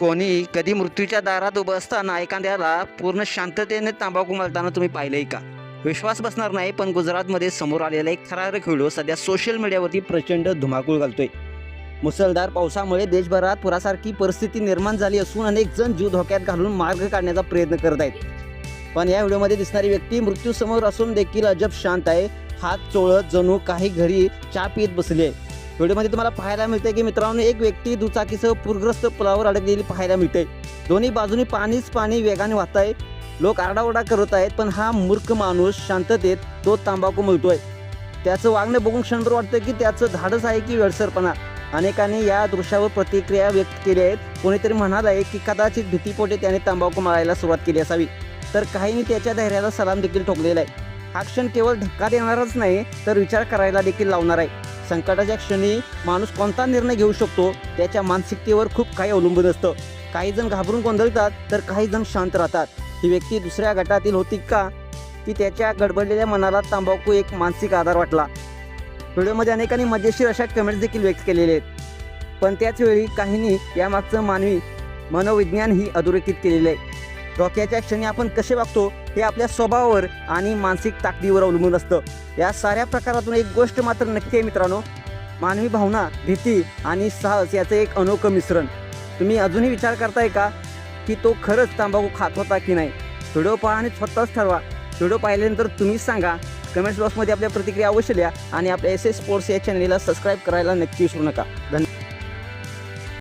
कोणी कधी मृत्यूच्या दारात उभं असताना एखाद्याला पूर्ण शांततेने तांबाखू मळताना तुम्ही पाहिलंय का? विश्वास बसणार नाही पण गुजरातमध्ये समोर आलेला एक थरारक व्हिडिओ सध्या सोशल मीडियावरती प्रचंड धुमाकूळ घालतोय. मुसळधार पावसामुळे देशभरात पुरासारखी परिस्थिती निर्माण झाली असून अनेक जण जीव धोक्यात घालून मार्ग काढण्याचा प्रयत्न करत आहेत. पण या व्हिडिओमध्ये दिसणारी व्यक्ती मृत्यूसमोर असून देखील अजब शांत आहे. हात चोळत जणू काही घरी चहा पित बसली आहे. व्हिडिओमध्ये तुम्हाला पाहायला मिळते की मित्रांनो एक व्यक्ती दुचाकीसह पूरग्रस्त पुलावर अडकलेली पाहायला मिळते. दोन्ही बाजूनी पाणीच पाणी वेगाने वाहत आहे लोक आरडाओरडा करत आहेत पण हा मूर्ख माणूस शांततेत तो तांबाखू मिळतोय. त्याचं वागणं बघून क्षणभर वाटतं की त्याचं धाडस आहे की वेळसरपणा. अनेकांनी या दृश्यावर प्रतिक्रिया व्यक्त केल्या आहेत. कोणीतरी म्हणाल आहे की कदाचित भीतीपोटे त्याने तंबाखू मारायला सुरुवात केली असावी. तर काहींनी त्याच्या धैर्याला सलाम देखील ठोकलेला आहे. हा क्षण केवळ धक्का देणारच नाही तर विचार करायला देखील लावणार आहे. संकटाच्या क्षणी माणूस कोणता निर्णय घेऊ शकतो त्याच्या मानसिकतेवर खूप काही अवलंबून असतं. काही जण घाबरून गोंधळतात तर काही जण शांत राहतात. ही व्यक्ती दुसऱ्या गटातील होती का? की त्याच्या गडबडलेल्या मनाला तंबाखू एक मानसिक आधार वाटला. व्हिडिओमध्ये अनेकांनी मजेशीर अशा कमेंट्स देखील व्यक्त केलेले आहेत. पण त्याचवेळी काहींनी यामागचं मानवी मनोविज्ञान ही अधोरेखित केलेलं आहे. डोक्याच्या क्षणी आपण कसे वागतो हे आपल्या स्वभावावर आणि मानसिक ताकदीवर अवलंबून असतं. या साऱ्या प्रकारातून एक गोष्ट मात्र नक्की आहे मित्रांनो. मानवी भावना भीती आणि साहस याचं एक अनोखं मिश्रण. तुम्ही अजूनही विचार करताय का की तो खरंच तांबाखू खात होता की नाही? व्हिडिओ पहा आणि स्वतःच ठरवा. व्हिडिओ पाहिल्यानंतर तुम्हीच सांगा. कमेंट्स बॉक्समध्ये आपल्या प्रतिक्रिया अवश्य द्या आणि आपल्या एस एस स्पोर्ट्स या चॅनलला सबस्क्राईब करायला नक्की विसरू नका. धन्यवाद.